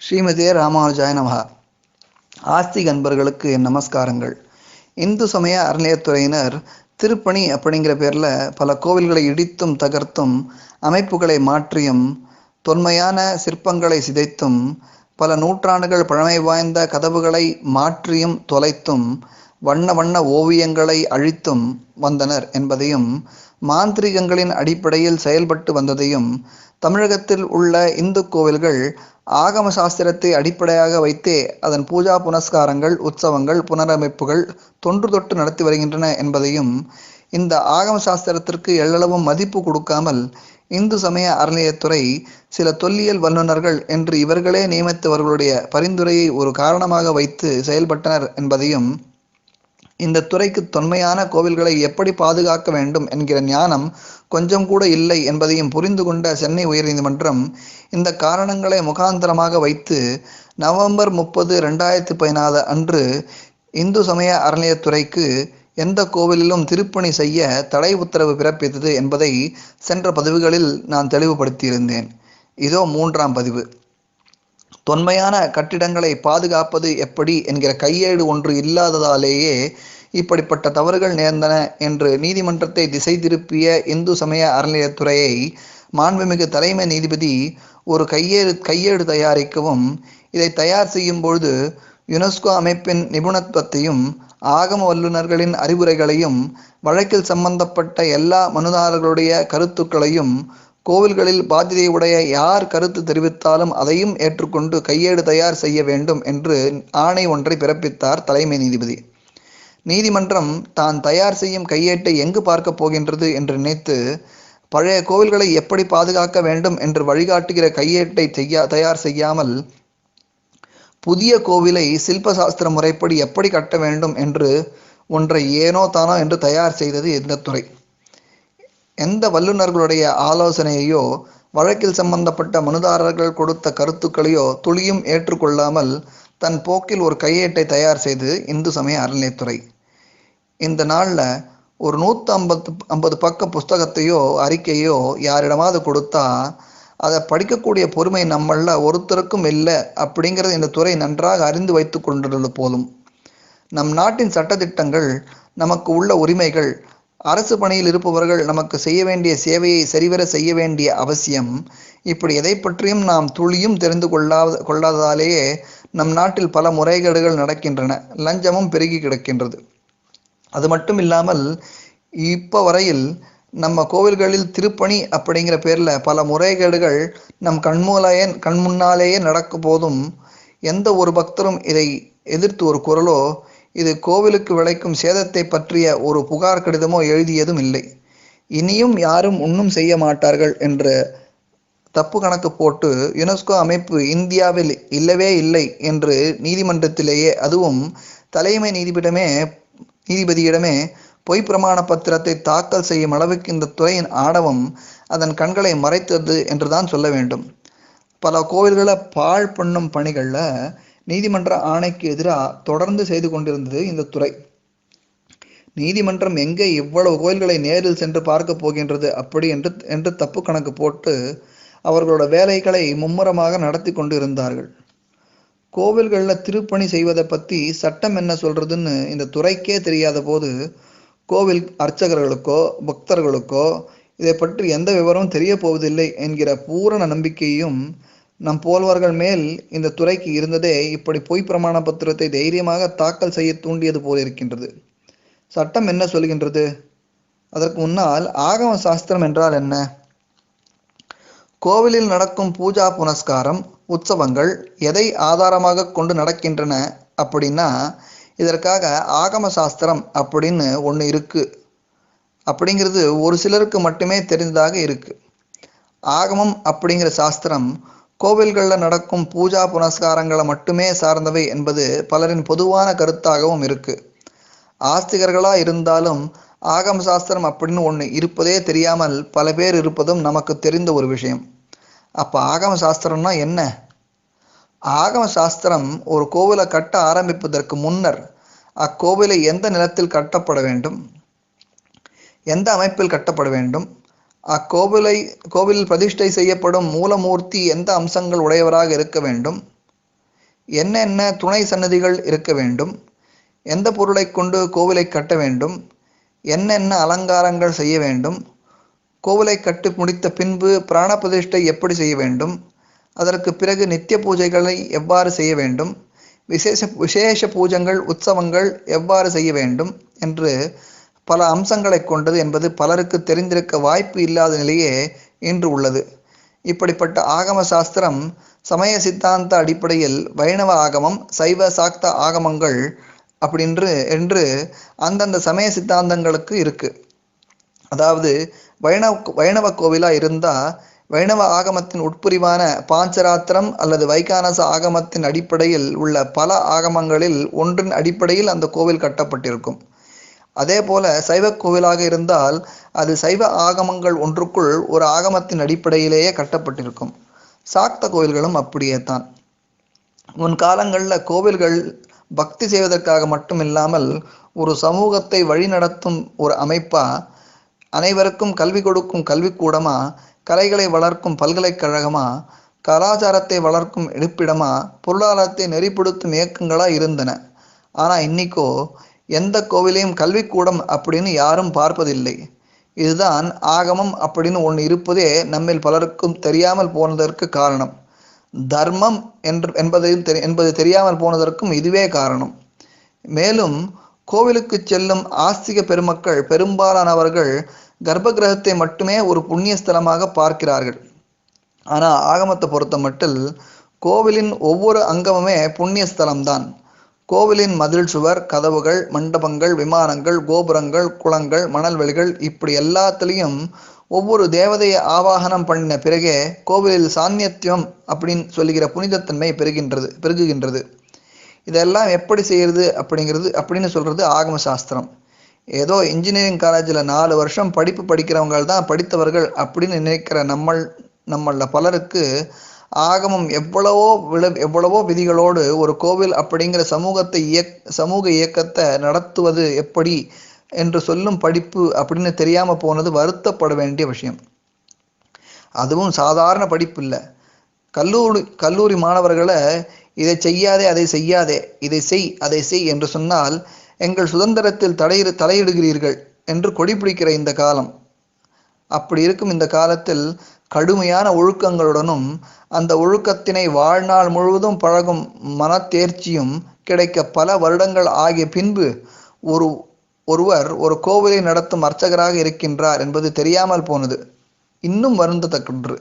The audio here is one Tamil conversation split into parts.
ஸ்ரீமதியே ராமானுஜாய நமகா ஆஸ்திக் அன்பர்களுக்கு என் நமஸ்காரங்கள். இந்து சமய அறநிலையத்துறையினர் திருப்பணி அப்படிங்கிற பேரில் பல கோவில்களை இடித்தும் தகர்த்தும் அமைப்புகளை மாற்றியும் தொன்மையான சிற்பங்களை சிதைத்தும் பல நூற்றாண்டுகள் பழமை வாய்ந்த கதவுகளை மாற்றியும் தொலைத்தும் வண்ண வண்ண ஓவியங்களை அழித்தும் வந்தனர் என்பதையும் மாந்திரிகங்களின் அடிப்படையில் செயல்பட்டு வந்ததையும் தமிழகத்தில் உள்ள இந்து கோவில்கள் ஆகம சாஸ்திரத்தை அடிப்படையாக வைத்தே அதன் பூஜா புனஸ்காரங்கள் உற்சவங்கள் புனரமைப்புகள் தொன்று தொட்டு நடத்தி வருகின்றன என்பதையும் இந்த ஆகம சாஸ்திரத்திற்கு எள்ளளவும் மதிப்பு கொடுக்காமல் இந்து சமய அறநிலையத்துறை சில தொல்லியல் வல்லுநர்கள் என்று இவர்களே நியமித்தவர்களுடைய பரிந்துரையை ஒரு காரணமாக வைத்து செயல்பட்டனர் என்பதையும் இந்த துறைக்கு தொன்மையான கோவில்களை எப்படி பாதுகாக்க வேண்டும் என்கிற ஞானம் கொஞ்சம் கூட இல்லை என்பதையும் புரிந்து கொண்ட சென்னை உயர்நீதிமன்றம் இந்த காரணங்களை முகாந்தரமாக வைத்து நவம்பர் முப்பது ரெண்டாயிரத்தி பதினாறு அன்று இந்து சமய அறநிலையத்துறைக்கு எந்த கோவிலிலும் திருப்பணி செய்ய தடை உத்தரவு பிறப்பித்தது என்பதை சென்ற பதிவுகளில் நான் தெளிவுபடுத்தியிருந்தேன். இதோ மூன்றாம் பதிவு. தொன்மையான கட்டிடங்களை பாதுகாப்பது எப்படி என்கிற கையேடு ஒன்று இல்லாததாலேயே இப்படிப்பட்ட தவறுகள் நேர்ந்தன என்று நீதிமன்றத்தை திசை திருப்பிய இந்து சமய அறநிலையத்துறையை மாண்புமிகு தலைமை நீதிபதி ஒரு கையேடு கையேடு தயாரிக்கவும் இதை தயார் செய்யும் பொழுது யுனெஸ்கோ அமைப்பின் நிபுணத்துவத்தையும் ஆகம வல்லுநர்களின் அறிவுரைகளையும் வழக்கில் சம்பந்தப்பட்ட எல்லா மனுதாரர்களுடைய கருத்துக்களையும் கோவில்களில் பாத்தியதையுடைய யார் கருத்து தெரிவித்தாலும் அதையும் ஏற்றுக்கொண்டு கையேடு தயார் செய்ய வேண்டும் என்று ஆணை ஒன்றை பிறப்பித்தார் தலைமை நீதிபதி. நீதிமன்றம் தான் தயார் செய்யும் கையேட்டை எங்கு பார்க்கப் போகின்றது என்று நினைத்து பழைய கோவில்களை எப்படி பாதுகாக்க வேண்டும் என்று வழிகாட்டுகிற கையேட்டை செய்ய தயார் செய்யாமல் புதிய கோவிலை சில்பசாஸ்திர முறைப்படி எப்படி கட்ட வேண்டும் என்று ஒன்றை ஏனோ தானோ என்று தயார் செய்தது இந்த துறை. எந்த வல்லுநர்களுடைய ஆலோசனையையோ வழக்கில் சம்பந்தப்பட்ட மனுதாரர்கள் கொடுத்த கருத்துக்களையோ துளியும் ஏற்றுக்கொள்ளாமல் தன் போக்கில் ஒரு கையேட்டை தயார் செய்து இந்து சமய அறநிலையத்துறை இந்த நாளில் ஒரு நூற்றி ஐம்பத்து ஐம்பது பக்க புஸ்தகத்தையோ அறிக்கையோ யாரிடமாவது கொடுத்தா அதை படிக்கக்கூடிய பொறுமை நம்மளில் ஒருத்தருக்கும் இல்லை அப்படிங்கிறது இந்த துறை நன்றாக அறிந்து வைத்து கொண்டிருந்தது போலும். நம் நாட்டின் சட்டத்திட்டங்கள் நமக்கு உள்ள உரிமைகள் அரசு பணியில் இருப்பவர்கள் நமக்கு செய்ய வேண்டிய சேவையை சரிவர செய்ய வேண்டிய அவசியம் இப்படி எதை பற்றியும் நாம் துளியும் தெரிந்து கொள்ளாத கொள்ளாததாலேயே நம் நாட்டில் பல முறைகேடுகள் நடக்கின்றன. லஞ்சமும் பெருகி கிடக்கின்றது. அது மட்டும் இல்லாமல் இப்போ வரையில் நம்ம கோவில்களில் திருப்பணி அப்படிங்கிற பேரில் பல முறைகேடுகள் நம் கண்மூலையே கண் முன்னாலேயே நடக்கும் போதும் எந்த ஒரு பக்தரும் இதை எதிர்த்து ஒரு குரலோ இது கோவிலுக்கு விளைக்கும் சேதத்தை பற்றிய ஒரு புகார் கடிதமோ எழுதியதும் இல்லை. இனியும் யாரும் ஒன்றும் செய்ய மாட்டார்கள் என்று தப்பு கணக்கு போட்டு யுனெஸ்கோ அமைப்பு இந்தியாவில் இல்லவே இல்லை என்று நீதிமன்றத்திலேயே அதுவும் தலைமை நீதிபீடமே நீதிபதியிடமே பொய் பிரமாண பத்திரத்தை தாக்கல் செய்யும் அளவுக்கு இந்த துறையின் ஆணவம் அதன் கண்களை மறைத்தது என்றுதான் சொல்ல வேண்டும். பல கோவில்களை பாழ் பண்ணும் பணிகளில் நீதிமன்ற ஆணைக்கு எதிராக தொடர்ந்து செய்து கொண்டிருந்தது இந்த துறை. நீதிமன்றம் எங்கே இவ்வளவு கோயில்களை நேரில் சென்று பார்க்க போகின்றது அப்படி என்று என்று தப்பு கணக்கு போட்டு அவர்களோட வேலைகளை மும்முரமாக நடத்தி கொண்டு இருந்தார்கள் கோவில்களில் திருப்பணி செய்வதை பற்றி சட்டம் என்ன சொல்றதுன்னு இந்த துறைக்கே தெரியாத போது கோவில் அர்ச்சகர்களுக்கோ பக்தர்களுக்கோ இதை பற்றி எந்த விவரமும் தெரிய போவதில்லை என்கிற பூரண நம்பிக்கையும் நம் போல்வர்கள் மேல் இந்த துறைக்கு இருந்ததே இப்படி பொய் பிரமாண பத்திரத்தை தைரியமாக தாக்கல் செய்ய தூண்டியது போல் இருக்கின்றது. சட்டம் என்ன சொல்கின்றது? அதற்கு முன்னால் ஆகம சாஸ்திரம் என்றால் என்ன? கோவிலில் நடக்கும் பூஜா புனஸ்காரம் உற்சவங்கள் எதை ஆதாரமாக கொண்டு நடக்கின்றன அப்படின்னா இதற்காக ஆகம சாஸ்திரம் அப்படின்னு ஒன்று இருக்கு. அப்படிங்கிறது ஒரு சிலருக்கு மட்டுமே தெரிந்ததாக இருக்கு. ஆகமம் அப்படிங்கிற சாஸ்திரம் கோவில்களில் நடக்கும் பூஜா புனஸ்காரங்களை மட்டுமே சார்ந்தவை என்பது பலரின் பொதுவான கருத்தாகவும் இருக்கு. ஆஸ்திகர்களா இருந்தாலும் ஆகம சாஸ்திரம் அப்படின்னு ஒன்று இருப்பதே தெரியாமல் பல பேர் இருப்பதும் நமக்கு தெரிந்த ஒரு விஷயம். அப்போ ஆகம சாஸ்திரம்னா என்ன? ஆகம சாஸ்திரம் ஒரு கோவிலை கட்ட ஆரம்பிப்பதற்கு முன்னர் அக்கோவிலை எந்த நிலத்தில் கட்டப்பட வேண்டும்? எந்த அமைப்பில் கட்டப்பட வேண்டும்? அக்கோவிலை கோவிலில் பிரதிஷ்டை செய்யப்படும் மூலமூர்த்தி எந்த அம்சங்கள் உடையவராக இருக்க வேண்டும்? என்னென்ன துணை சன்னதிகள் இருக்க வேண்டும்? எந்த பொருளை கொண்டு கோவிலை கட்ட வேண்டும்? என்னென்ன அலங்காரங்கள் செய்ய வேண்டும்? கோவிலை கட்டி முடித்த பின்பு பிராண பிரதிஷ்டை எப்படி செய்ய வேண்டும்? அதற்கு பிறகு நித்திய பூஜைகளை எவ்வாறு செய்ய வேண்டும்? விசேஷ விசேஷ பூஜங்கள் உற்சவங்கள் எவ்வாறு செய்ய வேண்டும்? என்று பல அம்சங்களை கொண்டது என்பது பலருக்கு தெரிந்திருக்க வாய்ப்பு இல்லாத நிலையே இன்று உள்ளது. இப்படிப்பட்ட ஆகம சாஸ்திரம் சமய சித்தாந்த அடிப்படையில் வைணவ ஆகமம் சைவ சாக்த ஆகமங்கள் அப்படின்று என்று அந்தந்த சமய சித்தாந்தங்களுக்கு இருக்குது அதாவது வைணவ வைணவ கோவிலா இருந்தா வைணவ ஆகமத்தின் உட்பிரிவான பாஞ்சராத்திரம் அல்லது வைகானச ஆகமத்தின் அடிப்படையில் உள்ள பல ஆகமங்களில் ஒன்றின் அடிப்படையில் அந்த கோவில் கட்டப்பட்டிருக்கும். அதே போல சைவ கோவிலாக இருந்தால் அது சைவ ஆகமங்கள் ஒன்றுக்குள் ஒரு ஆகமத்தின் அடிப்படையிலேயே கட்டப்பட்டிருக்கும். சாக்த கோவில்களும் அப்படியே தான் முன் காலங்களில் கோவில்கள் பக்தி செய்வதற்காக மட்டும் இல்லாமல் ஒரு சமூகத்தை வழிநடத்தும் ஒரு அமைப்பாக அனைவருக்கும் கல்வி கொடுக்கும் கல்விக்கூடமா கலைகளை வளர்க்கும் பல்கலைக்கழகமா? கலாச்சாரத்தை வளர்க்கும் இருப்பிடமா பொருளாதாரத்தை நெறிப்படுத்தும் இயக்கங்களா இருந்தன. ஆனால் இன்னைக்கோ எந்த கோவிலையும் கல்விக்கூடம் அப்படின்னு யாரும் பார்ப்பதில்லை. இதுதான் ஆகமம் அப்படின்னு ஒன்று இருப்பதே நம்மில் பலருக்கும் தெரியாமல் போனதற்கு காரணம். தர்மம் என்று என்பதையும் தெரி என்பது தெரியாமல் போனதற்கும் இதுவே காரணம். மேலும் கோவிலுக்கு செல்லும் ஆஸ்திக பெருமக்கள் பெரும்பாலானவர்கள் கர்ப்ப கிரகத்தை மட்டுமே ஒரு புண்ணிய ஸ்தலமாக பார்க்கிறார்கள். ஆனால் ஆகமத்தை பொறுத்த மட்டில் கோவிலின் ஒவ்வொரு அங்கமுமே புண்ணிய ஸ்தலம்தான். கோவிலின் மதில் சுவர் கதவுகள் மண்டபங்கள் விமானங்கள் கோபுரங்கள் குளங்கள் மணல்வெளிகள் இப்படி எல்லாத்துலேயும் ஒவ்வொரு தேவதையை ஆவாகனம் பண்ணின பிறகே கோவிலில் சாநியத்தியம் அப்படின்னு சொல்லுகிற புனிதத்தன்மை பெருகின்றது பெருகுகின்றது. இதெல்லாம் எப்படி செய்யறது அப்படிங்கிறது அப்படின்னு சொல்றது ஆகம சாஸ்திரம் ஏதோ இன்ஜினியரிங் காலேஜில் நாலு வருஷம் படிப்பு படிக்கிறவங்க தான் படித்தவர்கள் அப்படின்னு நினைக்கிற நம்மள் நம்மள பலருக்கு ஆகமம் எவ்வளவோ விழ எவ்வளவோ விதிகளோடு ஒரு கோவில் அப்படிங்கிற சமூகத்தை இயக் சமூக இயக்கத்தை நடத்துவது எப்படி என்று சொல்லும் படிப்பு அப்படின்னு தெரியாமல் போனது வருத்தப்பட வேண்டிய விஷயம். அதுவும் சாதாரண படிப்பு இல்லை. கல்லூரி கல்லூரி மாணவர்களை இதை செய்யாதே அதை செய்யாதே இதை செய் அதை செய் என்று சொன்னால் எங்கள் சுதந்திரத்தில் தலையிடு தலையிடுகிறீர்கள் என்று கொடி பிடிக்கிற இந்த காலம். அப்படி இருக்கும் இந்த காலத்தில் கடுமையான ஒழுக்கங்களுடனும் அந்த ஒழுக்கத்தினை வாழ்நாள் முழுவதும் பழகும் மனத்தேர்ச்சியும் கிடைக்க பல வருடங்கள் ஆகிய பின்பு ஒரு ஒருவர் ஒரு கோவிலை நடத்தும் அர்ச்சகராக இருக்கின்றார் என்பது தெரியாமல் போனது. இன்னும் வருந்தத்தக்கொன்று.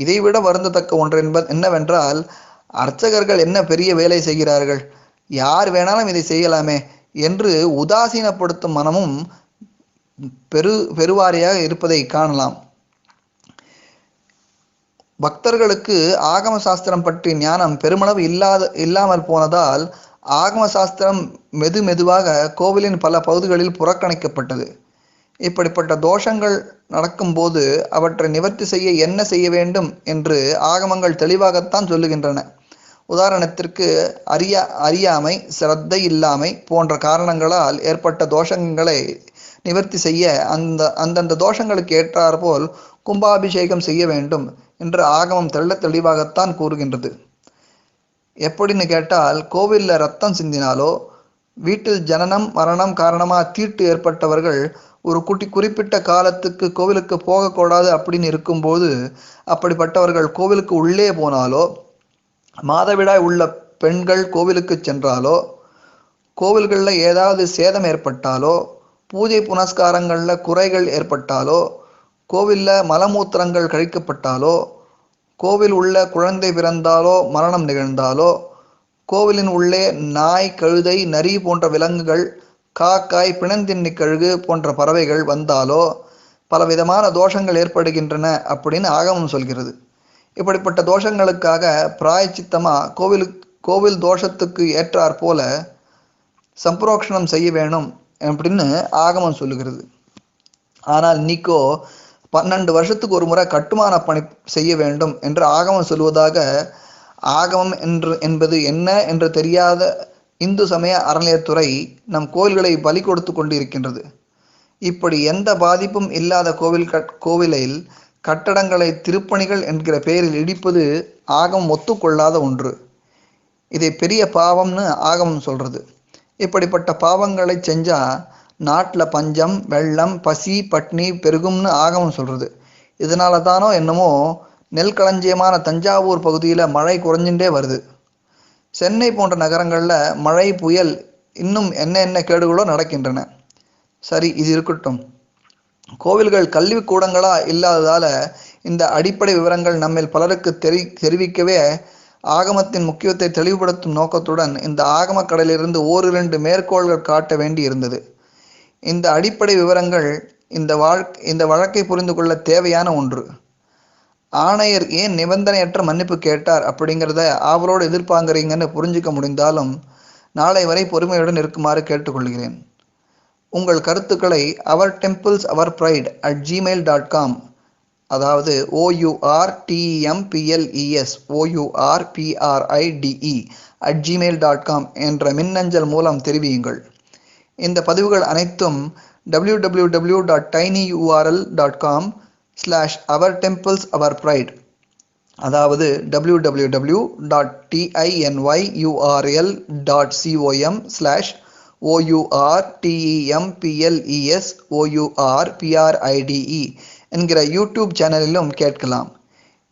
இதைவிட வருந்தத்தக்க ஒன்று என்பது என்னவென்றால் அர்ச்சகர்கள் என்ன பெரிய வேலை செய்கிறார்கள்? யார் வேணாலும் இதை செய்யலாமே என்று உதாசீனப்படுத்தும் மனமும் பெரு பெருவாரியாக இருப்பதை காணலாம். பக்தர்களுக்கு ஆகம சாஸ்திரம் பற்றி ஞானம் பெருமளவு இல்லாத இல்லாமல் போனதால் ஆகம சாஸ்திரம் மெது மெதுவாக கோவிலின் பல பகுதிகளில் புறக்கணிக்கப்பட்டது. இப்படிப்பட்ட தோஷங்கள் நடக்கும்போது அவற்றை நிவர்த்தி செய்ய என்ன செய்ய வேண்டும் என்று ஆகமங்கள் தெளிவாகத்தான் சொல்லுகின்றன. உதாரணத்திற்கு அறியா அறியாமை சிரத்தை இல்லாமை போன்ற காரணங்களால் ஏற்பட்ட தோஷங்களை நிவர்த்தி செய்ய அந்த அந்தந்த தோஷங்களுக்கு ஏற்றாற்போல் கும்பாபிஷேகம் செய்ய வேண்டும் என்று ஆகமம் தெள்ள தெளிவாகத்தான் கூறுகின்றது. எப்படின்னு கேட்டால் கோவிலில் ரத்தம் சிந்தினாலோ வீட்டில் ஜனனம் மரணம் காரணமாக தீட்டு ஏற்பட்டவர்கள் ஒரு குட்டி குறிப்பிட்ட காலத்துக்கு கோவிலுக்கு போகக்கூடாது அப்படின்னு இருக்கும்போது அப்படிப்பட்டவர்கள் கோவிலுக்கு உள்ளே போனாலோ மாதவிடாய் உள்ள பெண்கள் கோவிலுக்கு சென்றாலோ கோவில்களில் ஏதாவது சேதம் ஏற்பட்டாலோ பூஜை புனஸ்காரங்களில் குறைகள் ஏற்பட்டாலோ கோவிலில் மலமூத்திரங்கள் கழிக்கப்பட்டாலோ கோவில் உள்ள குழந்தை பிறந்தாலோ மரணம் நிகழ்ந்தாலோ கோவிலின் உள்ளே நாய் கழுதை நரி போன்ற விலங்குகள் காக்காய் பிணந்தின்னி கழுகு போன்ற பறவைகள் வந்தாலோ பலவிதமான தோஷங்கள் ஏற்படுகின்றன அப்படின்னு ஆகமம் சொல்கிறது. இப்படிப்பட்ட தோஷங்களுக்காக பிராயச்சித்தமா கோவில் கோவில் தோஷத்துக்கு ஏற்றாற் போல சம்பரோக்ஷணம் செய்ய வேணும் அப்படின்னு ஆகமம் சொல்லுகிறது. ஆனால் நீக்கோ பன்னெண்டு வருஷத்துக்கு ஒரு முறை கட்டுமான பணி செய்ய வேண்டும் என்று ஆகமம் சொல்வதாக ஆகமம் என்று என்பது என்ன என்று தெரியாத இந்து சமய அறநிலையத்துறை நம் கோவில்களை பலி கொடுத்து கொண்டு இருக்கின்றது இப்படி எந்த பாதிப்பும் இல்லாத கோவில் கட் கோவிலில் கட்டடங்களை திருப்பணிகள் என்கிற பெயரில் இடிப்பது ஆகம் ஒத்துக்கொள்ளாத ஒன்று. இதை பெரிய பாவம்னு ஆகமம் சொல்றது. இப்படிப்பட்ட பாவங்களை செஞ்சா நாட்டில் பஞ்சம் வெள்ளம் பசி பட்னி பெருகும்னு ஆகமம் சொல்றது. இதனால தானோ என்னமோ நெல் களஞ்சியமான தஞ்சாவூர் பகுதியில் மழை குறைஞ்சுட்டே வருது. சென்னை போன்ற நகரங்களில் மழை புயல் இன்னும் என்ன என்ன கேடுகளோ நடக்கின்றன. சரி இது இருக்கட்டும். கோவில்கள் கல்வி கூடங்களா இல்லாததால இந்த அடிப்படை விவரங்கள் நம்மில் பலருக்கு தெரி தெரிவிக்கவே ஆகமத்தின் முக்கியத்தை தெளிவுபடுத்தும் நோக்கத்துடன் இந்த ஆகம கடலிலிருந்து ஓரிரண்டு மேற்கோள்கள் காட்ட வேண்டி இருந்தது இந்த அடிப்படை விவரங்கள் இந்த வாழ் இந்த வழக்கை புரிந்து கொள்ள தேவையான ஒன்று. ஆணையர் ஏன் நிபந்தனையற்ற மன்னிப்பு கேட்டார் அப்படிங்கிறத ஆவலோடு எதிர்பார்க்குறீங்கன்னு புரிஞ்சுக்க முடிந்தாலும் நாளை வரை பொறுமையுடன் இருக்குமாறு கேட்டுக்கொள்கிறேன். உங்கள் கருத்துக்களை our temples our pride at Gmail dot com அதாவது OUR TMPLES OUR PRIDE at Gmail dot com என்ற மின்னஞ்சல் மூலம் தெரிவியுங்கள். இந்த பதிவுகள் அனைத்தும் W W W dot tiny URL dot com slash our temples our pride அதாவது W W W dot TINY URL dot COM slash OUR TEMPLES OUR PRIDE என்கிற யூடியூப் சேனலிலும் கேட்கலாம்.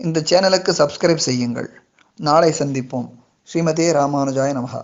இந்த சேனலுக்கு சப்ஸ்கிரைப் செய்யுங்கள். நாளை சந்திப்போம். ஸ்ரீமதே ராமானுஜாய நமகா